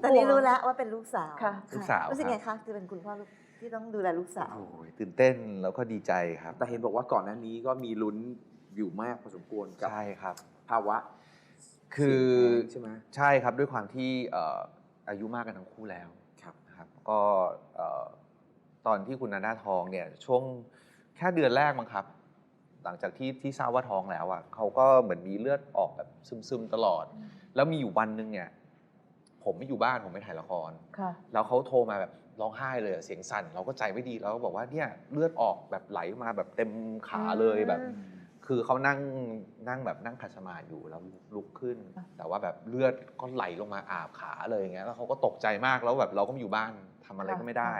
ตอนนี้รู้แล้วว่าเป็นลูกสาวค่ะ ลูกสาวรู้สึกครับไงคะจะเป็นคุณพ่อลูกที่ต้องดูแลลูกสาว โอ้ยตื่นเต้นแล้วก็ดีใจครับแต่เห็นบอกว่าก่อนหน้านี้ก็มีลุ้นอยู่มากพอสมควรกับใช่ครับ ภาวะคือเสียงแห้งใช่ไหม ใช่ครับด้วยความที่เอ่ออายุมากกันทั้งคู่แล้วครับนะครับก็เอ่อตอนที่คุณนาด้าท้องเนี่ยช่วงแค่เดือนแรกมั้งครับ หลังจากที่ที่ทราบว่าท้องแล้วอะเขาก็เหมือนมีเลือดออกแบบซึมๆตลอด แล้วมีอยู่วันหนึ่งเนี่ย ผมไม่อยู่บ้านผมไม่ถ่ายละคร ค่ะ แล้วเขาโทรมาแบบร้องไห้เลยอะเสียงสั่น เราก็ใจไม่ดีแล้วก็บอกว่าเนี่ยเลือดออกแบบไหลมาแบบเต็มขาเลยแบบ อืม คือเขานั่งนั่งแบบนั่งขัดสมาธิอยู่แล้วลุกขึ้นค่ะ แต่ว่าแบบเลือดก็ไหลลงมาอาบขาเลยอย่างเงี้ยแล้วเขาก็ตกใจมากแล้วแบบเราก็ไม่อยู่บ้านทำอะไรก็ไม่ได้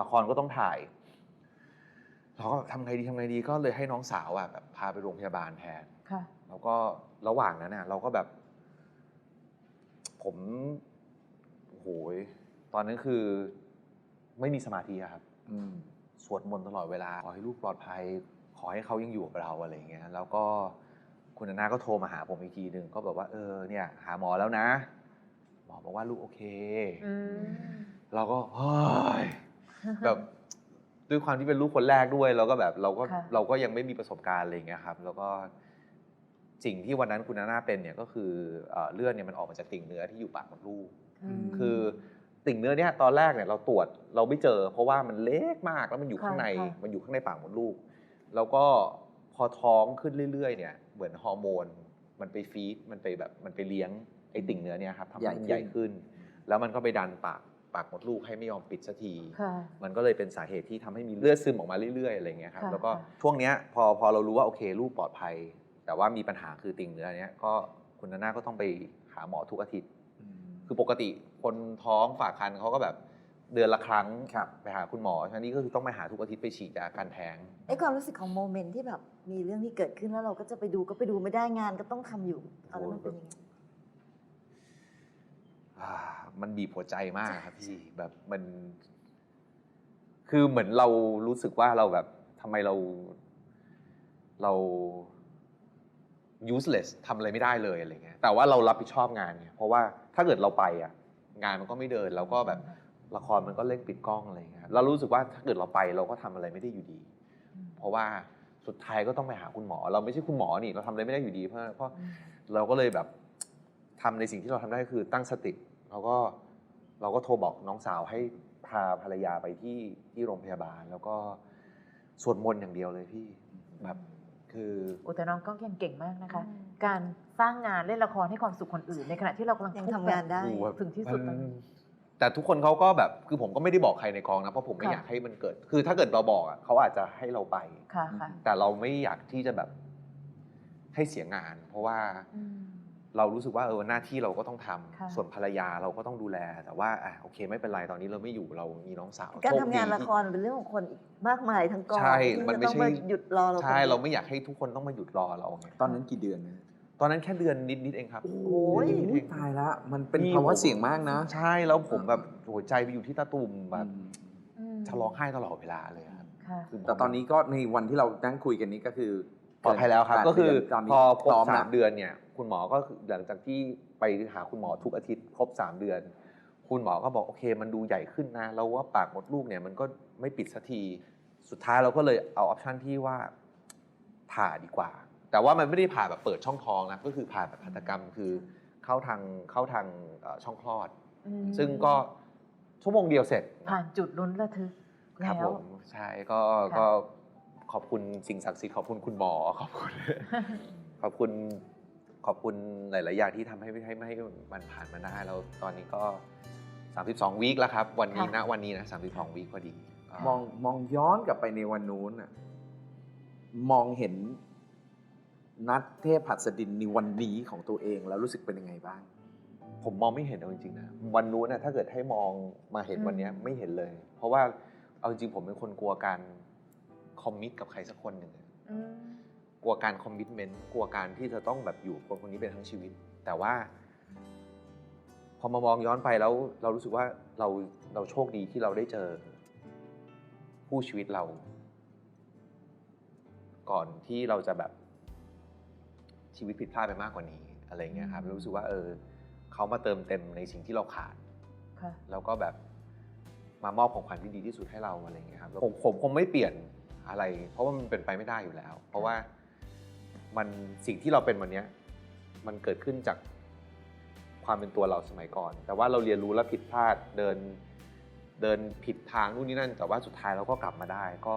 ละครก็ต้องถ่าย เราก็ทำไงดีทำไงดีก็เลยให้น้องสาวอะแบบพาไปโรงพยาบาลแทน ค่ะ แล้วก็ระหว่างนั้นน่ะเราก็แบบ ผมโอ้โหยตอนนั้นคือไม่มีสมาธิอะครับอืมสวดมนต์ตลอดเวลา ขอให้ลูกปลอดภัย ขอให้เขายังอยู่กับเราอะไรอย่างเงี้ยแล้วก็คุณนานาก็โทรมาหาผมอีกทีหนึ่งก็แบบว่า เออเนี่ย หาหมอแล้วนะ หมอบอกว่าลูกโอเคอืมเราก็เฮ้ยแบบด้วยความที่เป็นลูกคนแรกด้วยเราก็แบบเราก็ค่ะเราก็ยังไม่มีประสบการณ์อะไรอย่างเงี้ยครับ แล้วก็ สิ่งที่วันนั้นคุณนานาเป็นเนี่ยก็คือเอ่อเลือดเนี่ยมันออกมาจากติ่งเนื้อที่อยู่ปากมดลูกมคือติ่งเนื้อเนี่ยตอนแรกเนี่ยเราตรวจเราไม่เจอ เพราะว่ามันเล็กมากแล้วมันอยู่ข้างในค่ะค่ะมันอยู่ข้างในปากมดลูก แล้วก็พอท้องขึ้นเรื่อย ๆ เนี่ยเหมือนฮอร์โมน มันไปฟีดมันไปแบบมันไปเลี้ยงไอ้ติ่งเนื้อเนี่ยครับทำให้มันใหใหญ่ญ่ขึ้ขึ้นนแล้วมันก็ไปดันปากปากมดลูกให้ไม่ยอมปิดสักทีค่ะมันก็เลยเป็นสาเหตุที่ทำให้มีเลือดซึมออกมาเรื่อยๆอะไรเงี้ยครับค่ะแล้วก็ค่ะช่วงเนี้ยพอพอเรารู้ว่าโอเคลูกปลอดภัย แต่ว่ามีปัญหาคือติ่งเนื้อเนี้ยก็คุณนาน่าก็ต้องไปหาหมอทุกอาทิตย์อืมคือปกติคนท้องฝากคันเขาก็แบบเดือนละครั้งครับไปหาคุณหมอทั้งนี้ก็คือต้องไปหาทุกอาทิตย์ไปฉีดยากันแท้งไอ้ความรู้สึกของโมเมนต์ที่แบบมีเรื่องที่เกิดขึ้นแล้วเราก็จะไปดูก็ไปดูไม่ได้งานก็ต้องทำอยู่ตอนนั้นมันเป็นยังไงอ่ามันบีบหัวใจมากครับพี่แบบมัน คือเหมือนเรารู้สึกว่าเราแบบทำไมเรา เรา useless ทำอะไรไม่ได้เลยอะไรเงี้ยแต่ว่าเรารับผิดชอบงานเนี่ยเพราะว่าถ้าเกิดเราไปอะงานมันก็ไม่เดินแล้วก็แบบละครมันก็เร่งปิดกล้องอะไรเงี้ยเรารู้สึกว่าถ้าเกิดเราไปเราก็ทำอะไรไม่ได้อยู่ดี เพราะว่าสุดท้ายก็ต้องไปหาคุณหมอ เราไม่ใช่คุณหมอนี่เราทำอะไรไม่ได้อยู่ดี เพราะเพราะเราก็เลยแบบทำในสิ่งที่เราทำได้คือตั้งสติแล้วก็เราก็โทรบอกน้องสาวให้พาภรรยาไปที่ที่โรงพยาบาล แล้วก็สวดมนต์อย่างเดียวเลยพี่แบบ คือโอ้แต่น้องก็ยังเก่งมากนะคะอืมการสร้างงานเล่นละครให้ความสุขคนอื่น ในขณะที่เรากำลังยังทุกข์ทำงานได้โอ้โหแบบถึงที่สุดมันตอนนี้แต่ทุกคนเขาก็แบบคือผมก็ไม่ได้บอกใครในกองนะเพราะผมไม่ค่ะอยากให้มันเกิด คือถ้าเกิดเราบอกอะเขาอาจจะให้เราไปค่ะค่ะแต่เราไม่อยากที่จะแบบให้เสียงาน เพราะว่าอืม เรารู้สึกว่าเออหน้าที่เราก็ต้องทำค่ะ ส่วนภรรยาเราก็ต้องดูแล แต่ว่าอะโอเคไม่เป็นไรตอนนี้เราไม่อยู่เรามีน้องสาวการโชคทำงานดีละครเป็นเรื่องของคนอีกมากมายทั้งกองใช่ที่มันจะไม่ต้องใช่มาหยุดรอเราใช่คนดียว เราไม่อยากให้ทุกคนต้องมาหยุดรอเราไงตอนนั้นกี่เดือนนะตอนนั้นแค่เดือนนิดๆเองครับ โอ้ยเดือนนิดๆเองตายละมันเป็นนี่ ภาวะผมเสี่ยงมากนะใช่แล้วผมแบบหัวใจไปอยู่ที่ตาตุ่มแบบอืมอืมจะร้องไห้ตลอดเวลาเลยครับค่ะ คืแต่ตอนนี้ก็ในวันที่เรานั่งคุยกันนี้ก็คือปลอดภัยแล้วครับแปดก็คือเดืนตนนี้พอครบพร้อมสาแล้มวเดือนเนี่ย คุณหมอก็คือหลังจากที่ไปหาคุณหมอทุกอาทิตย์ครบสามเดือน คุณหมอก็บอกโอเค มันดูใหญ่ขึ้นนะแล้วว่าปากมดลูกเนี่ยมันก็ไม่ปิดสักทีสุดท้ายเราก็เลยเอาออปชันที่ว่าผ่าดีกว่า แต่ว่ามันไม่ได้ผ่าแบบเปิดช่องท้องนะก็คือผ่าแบบหัตถกรรมคือเข้าทางเข้าทางเอ่อช่องคลอดอืมซึ่งก็ชั่วโมงเดียวเสร็จผ่านจุดลุ้นระทึกครับแล้ผวมใช่ก็ค่ะก็ขอบคุณสิ่งศักดิ์สิทธิ์ขอบคุณคุณหมอขอบคุณ ขอบคุณ ขอบคุณหลาย ๆ อย่างที่ทำให้ให้ให้มันผ่านมาได้แล้วตอนนี้ก็ 32วีคแล้วครับ วันนี้นะวันนี้นะ32วีคพอดีก็มองมองย้อนกลับไปในวันนู้นน่ะมองเห็นนัดเทพหัสดินในวันนี้ของตัวเองแล้วรู้สึกเป็นยังไงบ้าง ผมมองไม่เห็นเอาจริง ๆ นะวันนู้นนะถ้าเกิดให้มองมาเห็นอืมวันเนี้ยไม่เห็นเลย เพราะว่าเอาจริงๆผมเป็นคนกลัวการคอมมิตกับใครสักคนหนึ่งอะ อืม กลัวการคอมมิชเมนต์กลัวการที่จะต้องแบบอยู่กับคนคนนี้เป็นทั้งชีวิต แต่ว่า พอมามองย้อนไปแล้วเรารู้สึกว่าเราเราโชคดีที่เราได้เจอผู้ชีวิตเรา ก่อนที่เราจะแบบชีวิตผิดพลาดไปมากกว่านี้อะไรเงี้ยครับอืมรู้สึกว่าเออเขามาเติมเต็มในสิ่งที่เราขาดค่ะแล้วก็แบบมามอบของขวัญที่ดีที่สุดให้เราอะไรอย่างเงี้ยครับแล้วผมผมคงไม่เปลี่ยนอะไร เพราะว่ามันเป็นไปไม่ได้อยู่แล้ว เพราะว่า มันสิ่งที่เราเป็นวันนี้มันเกิดขึ้นจากความเป็นตัวเราสมัยก่อน แต่ว่าเราเรียนรู้และผิดพลาดเดินเดินผิดทางนู่นนี่นั่น แต่ว่าสุดท้ายเราก็กลับมาได้ก็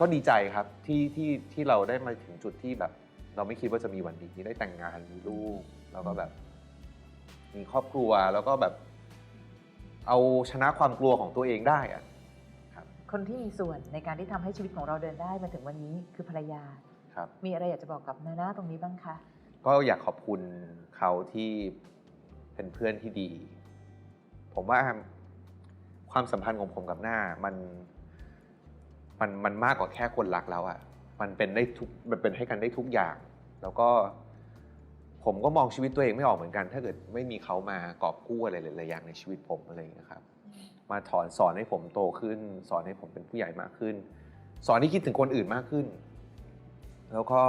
ก็ดีใจครับที่ที่ที่เราได้มาถึงจุดที่แบบ เราไม่คิดว่าจะมีวันนี้ได้แต่งงานมีลูกแล้วก็แบบ มีครอบครัวแล้วก็แบบ เอาชนะความกลัวของตัวเองได้อะครับคนที่มีส่วนในการที่ทำให้ชีวิตของเราเดินได้มาถึงวันนี้คือภรรยา ครับ มีอะไรอยากจะบอกกับนาน่าตรงนี้บ้างคะ ก็อยากขอบคุณเขาที่เป็นเพื่อนที่ดี ผมว่าความสัมพันธ์ของผมกับหน้ามันมันมันมากกว่าแค่คนรักแล้วอะมันเป็นได้ทุกมันเป็นให้กันได้ทุกอย่าง แล้วก็ ผมก็มองชีวิตตัวเองไม่ออกเหมือนกัน ถ้าเกิดไม่มีเขามากอบกู้อะไรหลายๆอย่างในชีวิตผมอะไรอย่างเงี้ยครับ มาถอนสอนให้ผมโตขึ้น สอนให้ผมเป็นผู้ใหญ่มากขึ้น สอนให้คิดถึงคนอื่นมากขึ้น แล้วก็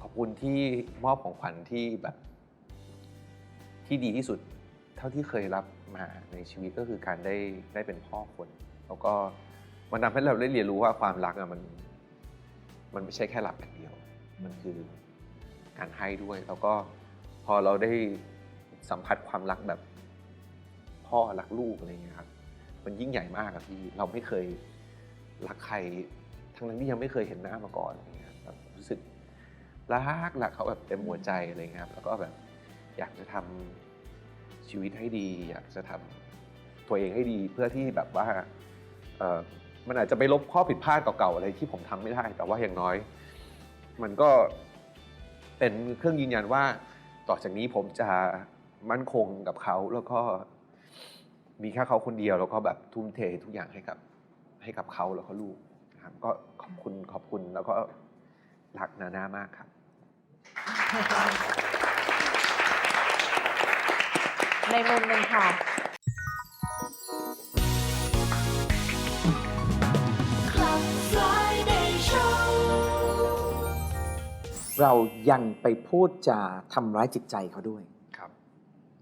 ขอบคุณที่มอบของขวัญที่แบบ ที่ดีที่สุด เท่าที่เคยรับมาในชีวิตก็คือการได้ได้เป็นพ่อคน แล้วก็มันทำให้เราได้เรียนรู้ว่าความรักอะมัน มันไม่ใช่แค่รับอย่างเดียว มันคือการให้ด้วย แล้วก็พอเราได้สัมผัสความรักแบบ พ่อรักลูกอะไรเงี้ยครับมันยิ่งใหญ่มากอะพี่เราไม่เคยรักใคร ทั้งนั้นที่ยังไม่เคยเห็นหน้ามาก่อนอะไรเงี้ยแบบรู้สึกรักรักเขาแบบเต็มหัวใจอะไรเงี้ยครับแล้วก็แบบอยากจะทำชีวิตให้ดี อยากจะทำตัวเองให้ดีเพื่อที่แบบว่ามันอาจจะไปลบข้อผิดพลาดเก่าๆอะไรที่ผมทำไม่ได้ แต่ว่าอย่างน้อย มันก็เป็นเครื่องยืนยันว่า ต่อจากนี้ผมจะมั่นคงกับเขาแล้วก็มีแค่เขาคนเดียวแล้วก็แบบทุ่มเททุกอย่างให้กับให้กับเขาแล้วก็ลูก ครับ ก็ขอบคุณขอบคุณแล้วก็รักนาน่ามากครับ ในมุมหนึ่งค่ะ Club Friday Show เรายังไปพูดจาทำร้ายจิตใจเขาด้วย